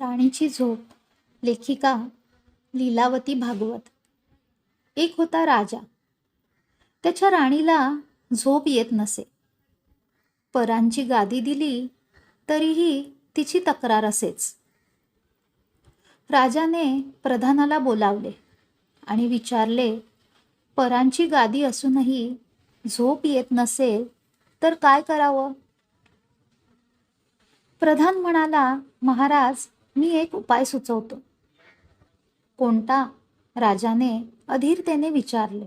राणीची झोप. लेखिका लीलावती भागवत. एक होता राजा. त्याच्या राणीला झोप येत नसे. परांची गादी दिली तरीही तिची तक्रार असेच. राजाने प्रधानाला बोलावले आणि विचारले परांची गादी असूनही झोप येत नसेल तर काय करावं? प्रधान म्हणाला महाराज मी एक उपाय सुचवतो. कोणता? राजाने अधीरतेने विचारले.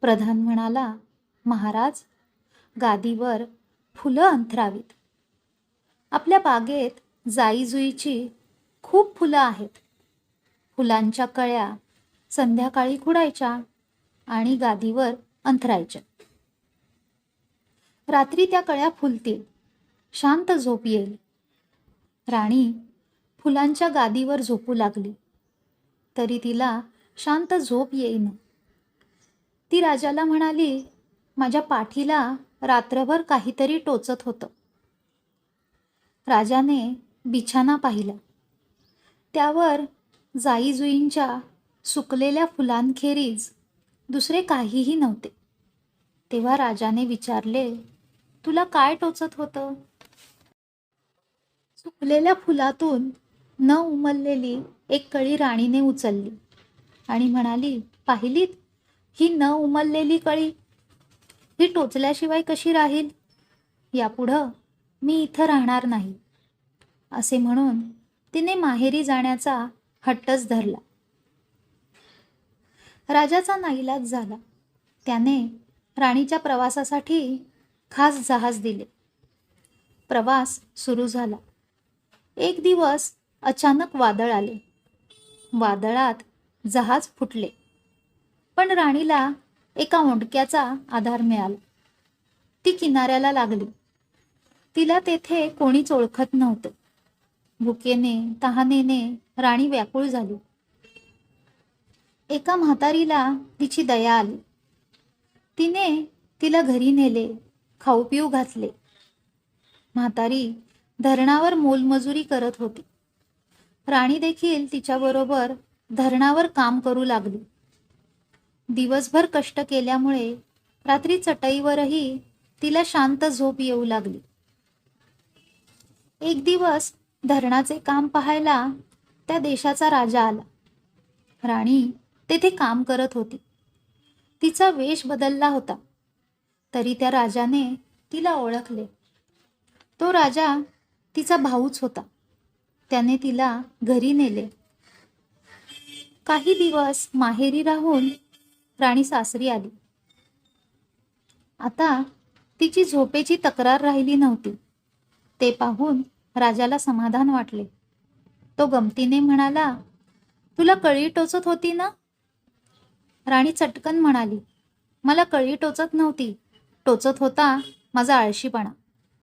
प्रधान म्हणाला महाराज गादीवर फुलं अंथरावीत. आपल्या बागेत जाईजुईची खूप फुलं आहेत. फुलांच्या कळ्या संध्याकाळी खुडायच्या आणि गादीवर अंथरायच्या. रात्री त्या कळ्या फुलतील. शांत झोप येईल. राणी फुलांच्या गादीवर झोपू लागली. तरी तिला शांत झोप येईन. ती राजाला म्हणाली माझ्या पाठीला रात्रभर काहीतरी टोचत होतं. राजाने बिछाना पाहिला. त्यावर जाईजुईंच्या सुकलेल्या फुलांखेरीज दुसरे काहीही नव्हते. तेव्हा राजाने विचारले तुला काय टोचत होतं? सुकलेल्या फुलातून न उमललेली एक कळी राणीने उचलली आणि म्हणाली पाहिलीत? ही न उमललेली कळी? ही टोचल्याशिवाय कशी राहील? यापुढं मी इथं राहणार नाही. असे म्हणून तिने माहेरी जाण्याचा हट्टच धरला. राजाचा नाईलाज झाला. त्याने राणीच्या प्रवासासाठी खास जहाज दिले. प्रवास सुरू झाला. एक दिवस अचानक वादळ आले. वादळात जहाज फुटले. पण राणीला एका ओंडक्याचा आधार मिळाला. ती किनाऱ्याला लागली. तिला तेथे कोणीच ओळखत नव्हतं. भुकेने तहानेने राणी व्याकुळ झाली. एका म्हातारीला तिची दया आली. तिने तिला घरी नेले खाऊ पिऊ घातले. म्हातारी धरणावर मोलमजुरी करत होती. राणी देखील तिच्याबरोबर धरणावर काम करू लागली. दिवसभर कष्ट केल्यामुळे रात्री चटईवरही तिला शांत झोप येऊ लागली. एक दिवस धरणाचे काम पाहायला त्या देशाचा राजा आला. राणी तेथे काम करत होती. तिचा वेश बदलला होता. तरी त्या राजाने तिला ओळखले. तो राजा तिचा भाऊच होता. त्याने तिला घरी नेले. काही दिवस माहेरी राहून राणी सासरी आली. आता तिची झोपेची तक्रार राहिली नव्हती. ते पाहून राजाला समाधान वाटले. तो गमतीने म्हणाला तुला कळी टोचत होती ना? राणी चटकन म्हणाली मला कळी टोचत नव्हती. टोचत होता माझा आळशीपणा.